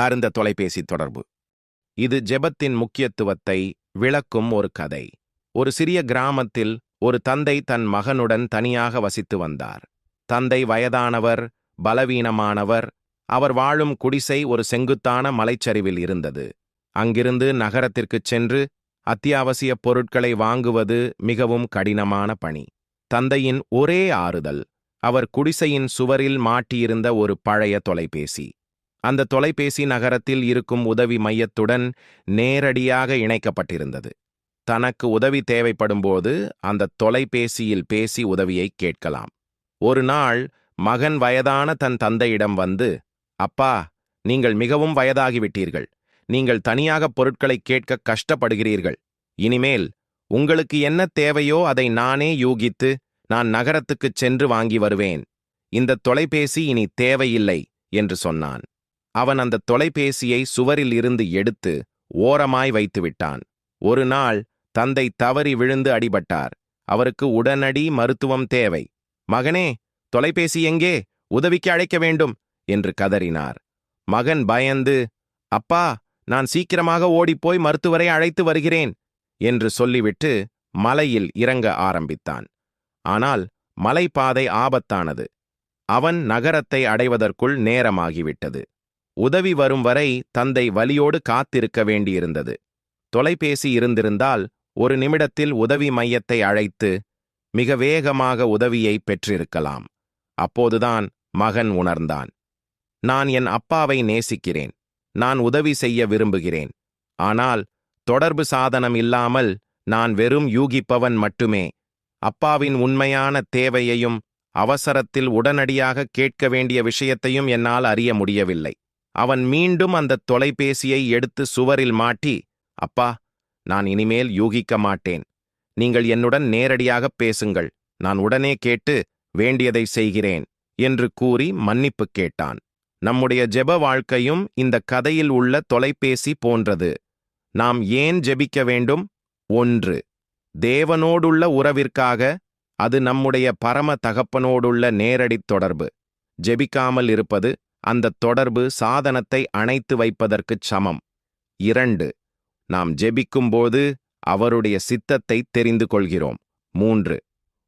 அருந்த தொலைபேசி தொடர்பு. இது ஜெபத்தின் முக்கியத்துவத்தை விளக்கும் ஒரு கதை. ஒரு சிறிய கிராமத்தில் ஒரு தந்தை தன் மகனுடன் தனியாக வசித்து வந்தார். தந்தை வயதானவர் பலவீனமானவர் அவர் வாழும் குடிசை ஒரு செங்குத்தான மலைச்சரிவில் இருந்தது. அங்கிருந்து நகரத்திற்குச் சென்று அத்தியாவசிய பொருட்களை வாங்குவது மிகவும் கடினமான பணி. தந்தையின் ஒரே ஆறுதல் அவர் குடிசையின் சுவரில் மாட்டியிருந்த ஒரு பழைய தொலைபேசி. அந்த தொலைபேசி நகரத்தில் இருக்கும் உதவி மையத்துடன் நேரடியாக இணைக்கப்பட்டிருந்தது. தனக்கு உதவி தேவைப்படும்போது அந்த தொலைபேசியில் பேசி உதவியை கேட்கலாம். ஒரு நாள் மகன் வயதான தன் தந்தையிடம் வந்து அப்பா நீங்கள் மிகவும் வயதாகிவிட்டீர்கள். நீங்கள் தனியாக பொருட்களை கேட்க கஷ்டப்படுகிறீர்கள். இனிமேல் உங்களுக்கு என்ன தேவையோ அதை நானே யூகித்து நான் நகரத்துக்குச் சென்று வாங்கி வருவேன். இந்த தொலைபேசி இனி தேவையில்லை என்று சொன்னான். அவன் அந்த தொலைபேசியை சுவரில் இருந்து எடுத்து ஓரமாய் வைத்துவிட்டான். ஒரு நாள் தந்தை தவறி விழுந்து அடிபட்டார். அவருக்கு உடனடி மருத்துவம் தேவை. மகனே தொலைபேசி எங்கே? உதவிக்கு அழைக்க வேண்டும் என்று கதறினார். மகன் பயந்து அப்பா நான் சீக்கிரமாக ஓடிப்போய் மருத்துவரை அழைத்து வருகிறேன் என்று சொல்லிவிட்டு மலையில் இறங்க ஆரம்பித்தான். ஆனால் மலைப்பாதை ஆபத்தானது. அவன் நகரத்தை அடைவதற்குள் நேரமாகிவிட்டது. உதவி வரும் வரை தந்தை வலியோடு காத்திருக்க வேண்டியிருந்தது. தொலைபேசி இருந்திருந்தால் ஒரு நிமிடத்தில் உதவி மையத்தை அழைத்து மிக வேகமாக உதவியை பெற்றிருக்கலாம். அப்போதுதான் மகன் உணர்ந்தான். நான் என் அப்பாவை நேசிக்கிறேன். நான் உதவி செய்ய விரும்புகிறேன். ஆனால் தொடர்பு சாதனம் இல்லாமல் நான் வெறும் யூகிப்பவன் மட்டுமே. அப்பாவின் உண்மையான தேவையையும் அவசரத்தில் உடனடியாக கேட்க வேண்டிய விஷயத்தையும் என்னால் அறிய முடியவில்லை. அவன் மீண்டும் அந்த தொலைபேசியை எடுத்து சுவரில் மாட்டி அப்பா நான் இனிமேல் யூகிக்க மாட்டேன். நீங்கள் என்னுடன் நேரடியாகப் பேசுங்கள். நான் உடனே கேட்டு வேண்டியதை செய்கிறேன் என்று கூறி மன்னிப்பு கேட்டான். நம்முடைய ஜெப வாழ்க்கையும் இந்த கதையில் உள்ள தொலைபேசி போன்றது. நாம் ஏன் ஜெபிக்க வேண்டும்? ஒன்று தேவனோடுள்ள உறவிற்காக அது நம்முடைய பரம தகப்பனோடுள்ள நேரடித் தொடர்பு. ஜெபிக்காமல் இருப்பது அந்த தொடர்பு சாதனத்தை அணைத்து வைப்பதற்குச் சமம். இரண்டு நாம் ஜெபிக்கும்போது அவருடைய சித்தத்தை தெரிந்து கொள்கிறோம். மூன்று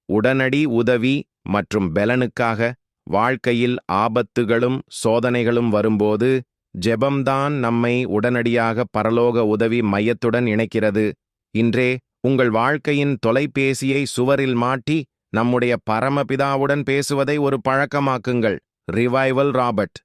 உடனடி உதவி மற்றும் பெலனுக்காக வாழ்க்கையில் ஆபத்துகளும் சோதனைகளும் வரும்போது ஜெபம்தான் நம்மை உடனடியாக பரலோக உதவி மையத்துடன் இணைக்கிறது. இன்றே உங்கள் வாழ்க்கையின் தொலைபேசியை சுவரில் மாட்டி நம்முடைய பரமபிதாவுடன் பேசுவதை ஒரு பழக்கமாக்குங்கள். Revival Robert.